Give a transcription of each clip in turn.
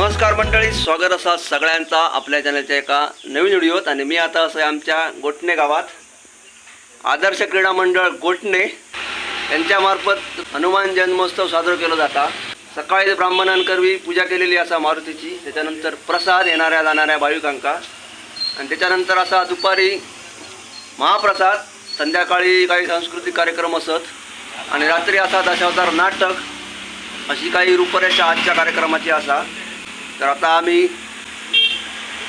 नमस्कार मंडळी स्वागत असा सगळ्यांचा आपल्या चॅनलच्या एका नवीन व्हिडिओत. आणि मी आता असं आहे आमच्या गोटणे गावात. आदर्श क्रीडा मंडळ गोटणे यांच्यामार्फत हनुमान जन्मोत्सव साजरा केला जाता. सकाळी ब्राह्मणांकरवी पूजा केलेली असा मारुतीची. त्याच्यानंतर प्रसाद येणाऱ्या जाणाऱ्या भाविकांका आणि त्याच्यानंतर असा दुपारी महाप्रसाद संध्याकाळी काही सांस्कृतिक कार्यक्रम असत. आणि रात्री असा दशावतार नाटक अशी काही रूपरेषा आजच्या कार्यक्रमाची असा. तर आता आम्ही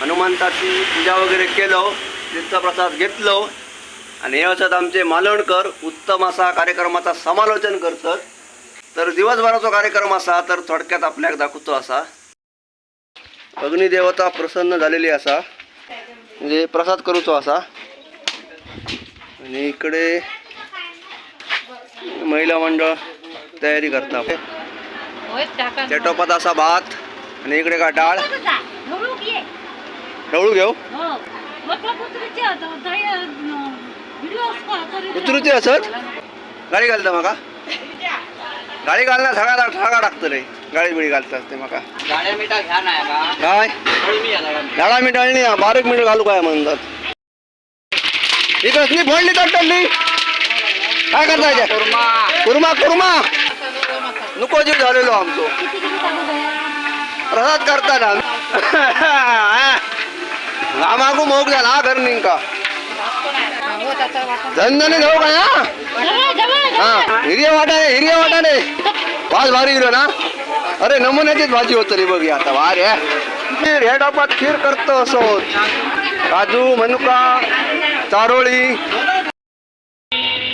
हनुमंताची पूजा वगैरे केलो प्रसाद घेतलो. आणि हे असत आमचे मालवणकर उत्तम असा कार्यक्रमाचा समालोचन करतात. तर दिवसभराचा कार्यक्रम असा तर थोडक्यात आपल्याक दाखवतो असा. अग्निदेवता प्रसन्न झालेली असा. म्हणजे प्रसाद करूचो असा. आणि इकडे महिला मंडळ तयारी करता टोपात असा भात. आणि इकडे का डाळ? ढवळू घेऊ? हो. उतरूची असत गाडी घालता म्हाका गाडी घालना सगळा सगळा टाकतले गाडी बिडी घालता असते म्हाका गाड्या मिठा घ्या नाही का काय? मी येणार डाळा मी डाळणी हा, बारीक मीठ घालू काय म्हणतात? ही कसली फोडली तटली काय करता? कुर्मा. कुर्मा कुर्मा. नको जीव झालेलो आमचो. प्रसाद करताना. मागू मोग झाला हा घर निंका. धंदाने जाऊ काय हा? हा हिरिया वाटाने हिरिया वाटाने वाज भारी गेलो ना? अरे नमुन्याचीच भाजी होत रे बघ आता आता भारी खीर ह्या डोपात खीर करतो असो काजू मनुका चारोळी.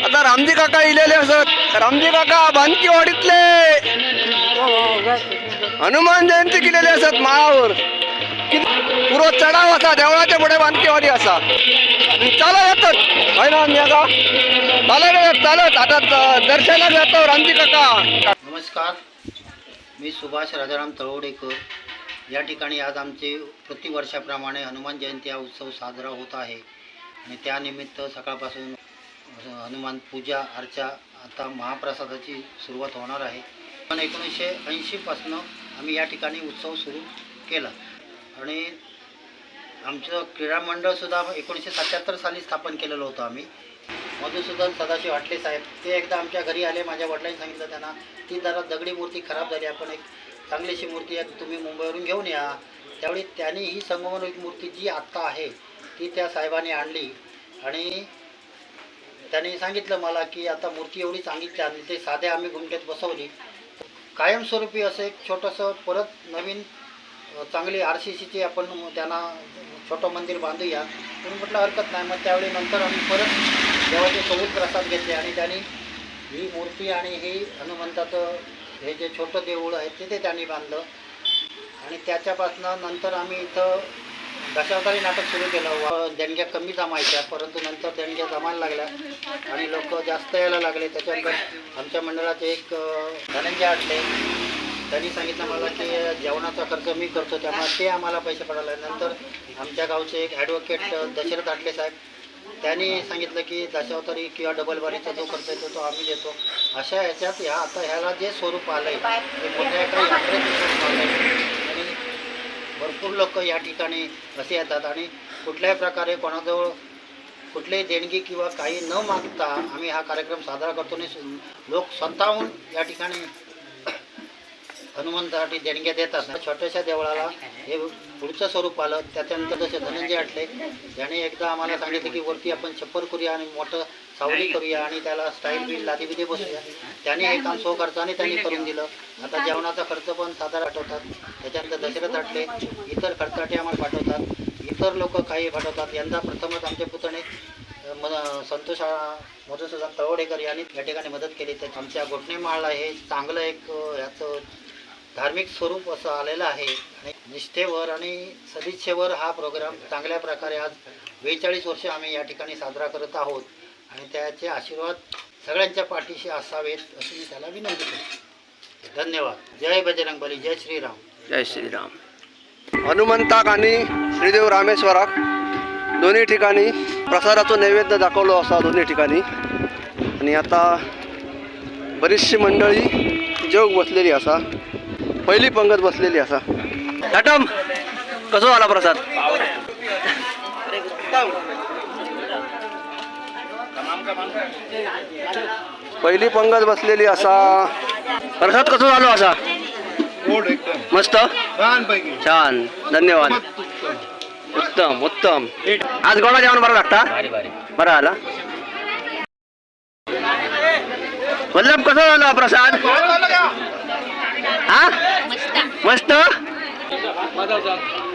आता रामजी काका इलेले असत. रामजी काका बांधकी वाडीतले. हनुमान जयंती केलेली असत माळावर पुरो चढाव असा देवळाच्या पुढे बांधकीवाडी असा. चालत येतात. आहे ना आम्ही आता? चालत चालत. आता दर्शनाला जातो रामजी काका. नमस्कार. मी सुभाष राजाराम तळवडेकर. या ठिकाणी आज आमचे प्रतिवर्षाप्रमाणे हनुमान जयंती हा उत्सव साजरा होत आहे. आणि त्यानिमित्त सकाळपासून हनुमान पूजा अर्चा आता महाप्रसादाची सुरुवात होणार आहे. पण एकोणीसशे ऐंशीपासनं आम्ही या ठिकाणी उत्सव सुरू केला. आणि आमचं क्रीडा मंडळसुद्धा एकोणीसशे सत्याहत्तर साली स्थापन केलेलं होतं आम्ही. मधुसूदन सदाशिव वाटले साहेब ते एकदा आमच्या घरी आले माझ्या वडिलांनी सांगितलं त्यांना ती जरा दगडी मूर्ती खराब झाली आपण एक चांगलीशी मूर्ती आहे तुम्ही मुंबईवरून घेऊन या. त्यावेळी त्यांनी ही संगमरवरी मूर्ती जी आत्ता आहे ती त्या साहेबांनी आणली. आणि त्यांनी सांगितलं मला की आता मूर्ती एवढी सांगितली आणि ते साध्या आम्ही घुमट्यात बसवली. कायमस्वरूपी असं एक छोटंसं परत नवीन चांगली आर सी सीची आपण त्यांना छोटं मंदिर बांधूया. म्हणून म्हटलं हरकत नाही. मग त्यावेळी नंतर आम्ही परत देवाचे सोबत प्रसाद घेतले आणि त्यांनी ही मूर्ती आणि ही हनुमंताचं हे जे छोटं देऊळ आहे ते ते त्यांनी बांधलं. आणि त्याच्यापासनं नंतर आम्ही इथं दशावतारी नाटक सुरू केलं. व देणग्या कमी जमायच्या परंतु नंतर देणग्या जमायला लागल्या. आणि लोक जास्त यायला लागले. त्याच्यानंतर आमच्या मंडळाचे एक धनंजय आटले त्यांनी सांगितलं मला की जेवणाचा खर्च मी करतो. त्यामुळे ते आम्हाला पैसे पडायला नंतर आमच्या गावचे एक ॲडव्होकेट दशरथ आटले साहेब. त्यांनी सांगितलं की दशावतारी किंवा डबलवारीचा जो खर्च येतो तो आम्ही देतो. अशा ह्याच्यात ह्या आता ह्याला जे स्वरूप आलं आहे ते मोठ्या एका यात्रेत स्वरूप आलं आहे आणि भरपूर लोक या ठिकाणी असे येतात आणि कुठल्याही प्रकारे कोणाजवळ कुठलीही देणगी किंवा काही न मागता आम्ही हा कार्यक्रम साजरा करतो आणि लोक स्वतःहून या ठिकाणी हनुमंतासाठी देणग्या देतात. छोट्याशा देवळाला हे पुढचं स्वरूप आलं त्याच्यानंतर जसे धनंजय आटले ज्याने एकदा आम्हाला सांगितलं की वरती आपण छप्पर करूया आणि मोठं सावली करूया आणि त्याला स्टाईल बिल लादी बिदी बसूया त्याने हे काम सो खर्चाने त्यांनी करून दिलं. आता जेवणाचा खर्च पण साधारण आठवतात. त्याच्यानंतर दशरथ इतर खर्चाटे आम्हाला पाठवतात. इतर लोक काही पाठवतात. यंदा प्रथमच आमचे पुतणे म संतोष मधुसूदन तळवडेकर यांनी या ठिकाणी मदत केली. तर आमच्या घोटणेमाळला हे चांगलं एक ह्याचं धार्मिक स्वरूप असं आलेलं आहे. आणि निष्ठेवर आणि सदिच्छेवर हा प्रोग्राम चांगल्या प्रकारे आज बेचाळीस वर्ष आम्ही या ठिकाणी साजरा करत आहोत. आणि त्याचे आशीर्वाद सगळ्यांच्या पाठीशी असावेत अशी मी त्याला विनंती करतो. धन्यवाद. जय बजरंगबली. जय श्रीराम. जय श्रीराम. हनुमंताक आणि श्रीदेव रामेश्वराक दोन्ही ठिकाणी प्रसादाचा नैवेद्य दाखवलो असा दोन्ही ठिकाणी. आणि आता बरीचशी मंडळी जेवक बसलेली असा पहिली पंगत बसलेली असा. टाटम कसं झाला प्रसाद? पहिली पंगत बसलेली असा. प्रसाद कसं झालो असा? गोड एकदम. मस्त? छान. धन्यवाद. उत्तम. उत्तम आज गोडा जेवण बरं लागता? बरं आला. वल्लभ कसं झालं प्रसाद? हा? मस्त?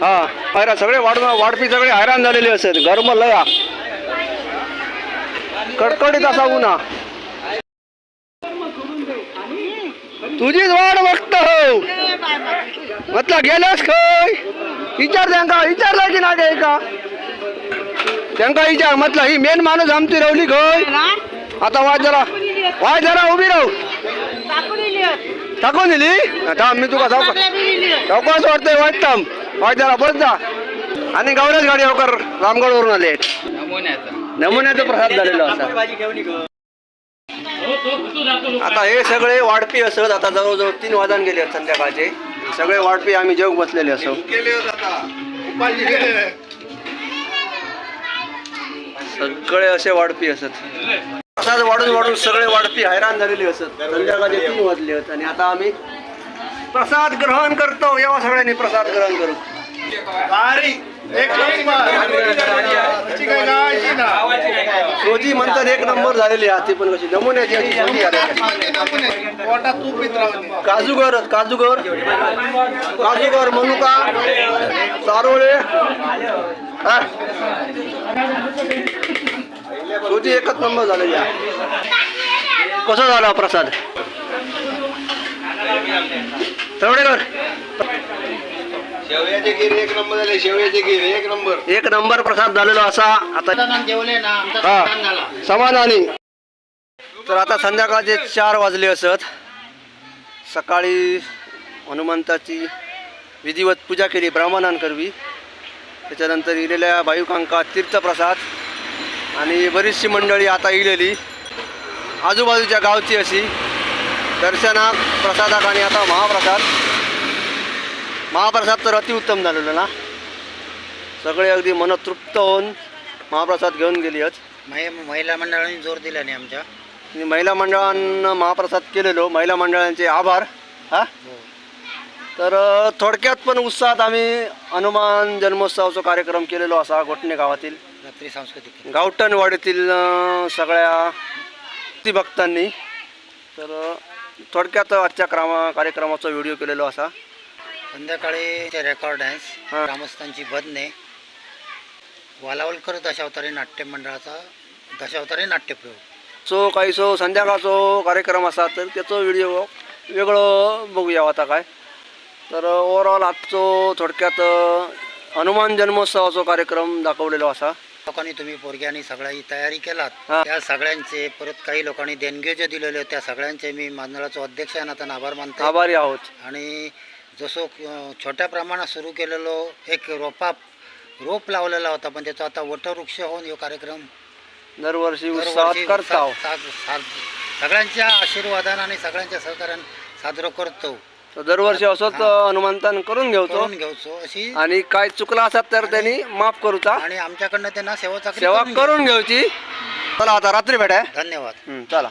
हा. हैराण सगळे वाढ वाढपी सगळे हैराण झालेले असत. गरम लया. कडकडीत असा उन्हा. तुझीच वाट बघतो. हो म्हटलं गेल्यास खय विचार त्यांका विचारला की ना का त्यांका विचार म्हटलं ही मेन माणूस आमची रवली खय आता वाज जरा वाज जरा उभी राहू. टाकून दिली? थांब मी तुका जाऊ चौकास वाटतंय वाटतं वाज जरा बस जा. आणि गौरच गाडी लवकर रामगडवरून आले. नमुन्याचा. प्रसाद झालेला असा आता हे सगळे वाढपी असत. आता जवळजवळ तीन वाजून गेले आहेत संध्याकाळचे. सगळे वाढपी आम्ही जेवून बसलेले असो. होत सगळे असे वाढपी असत. प्रसाद वाढून वाढून सगळे वाढपी हैराण झालेले असत. संध्याकाळचे तीन वाजले आहेत आणि आता आम्ही प्रसाद ग्रहण करतो. येवा सगळ्यांनी प्रसाद ग्रहण करू भारी एक नंबर अशी काय गावाची ना रोजी म्हणतात एक नंबर झालेली आहे ती पण कशी नमुन्याची काजूगर काजूगर. काजूगर मनुका चारोळे हा. रोजी एकच नंबर झालेली आहे. कसा झाला प्रसाद? तेवढेकर शेवयाचे गिर एक नंबर झाले शेवयाचे गिर एक नंबर. एक नंबर प्रसाद झालेला असा आता जेवले ना आमचा हा. झाला. समाधानी तर आता संध्याकाळचे चार वाजले असत. सकाळी हनुमंताची विधिवत पूजा केली ब्राह्मणांकरवी त्याच्यानंतर इलेल्या भाविकांका तीर्थप्रसाद आणि बरीचशी मंडळी आता इलेली. आजूबाजूच्या गावची अशी दर्शनाक प्रसादाक आणि आता महाप्रसाद. महाप्रसाद तर अतिउत्तम झालेलं ना? सगळे अगदी मनतृप्त होऊन महाप्रसाद घेऊन गेली महि- महिला मंडळाने जोर दिला नाही आमच्या. आणि महिला मंडळांना महाप्रसाद केलेलो. महिला मंडळांचे आभार हा? तर अ, थोडक्यात पण उत्साहात आम्ही हनुमान जन्मोत्सवाचा कार्यक्रम केलेलो असा गोटणे गावातील. रात्री सांस्कृतिक गावठणवाडीतील अ, सगळ्या भक्तांनी तर थोडक्यात आजच्या क्रमा कार्यक्रमाचा व्हिडिओ केलेलो असा. संध्याकाळी रेकॉर्ड डान्स हा. ग्रामस्थांची भजने वालावलकर दशावतारी नाट्य मंडळाचा दशावतारी नाट्यप्रयोग सो काही सो संध्याकाळचो कार्यक्रम असा तर त्याचो व्हिडिओ वेगळं बघूया आता काय. तर ओवरऑल आजचो थोडक्यात अ, हनुमान जन्मोत्सवाचो कार्यक्रम दाखवलेलो असा. लोकांनी तुम्ही पोरग्यांनी सगळ्याची तयारी केलात. हा. त्या सगळ्यांचे परत काही लोकांनी देणग्यो ज्यो दिलेल्यो त्या सगळ्यांचे मी मंडळाचो अध्यक्ष आहे आता आभार मानतो आभारी आहोत. आणि जसो अं, छोट्या प्रमाणात सुरू केलेलो एक रोपा रोप लावलेला होता पण त्याचा आता वटवृक्ष होऊन हा कार्यक्रम दरवर्षी दरवर्षी उत्साहात करताव सा- सा- सा- सगळ्यांच्या आशीर्वादानं आणि सगळ्यांच्या सहकार्यानं साजरो करतो. तर दरवर्षी असोच हा. हनुमंतान करून घेवचो अशी आणि काय चुकला असत तर त्यांनी माफ करूचा आणि आमच्याकडनं त्यांना सेवा चाकरी सेवा करून घेवची चला आता रात्री भेटाय धन्यवाद. हं, चला.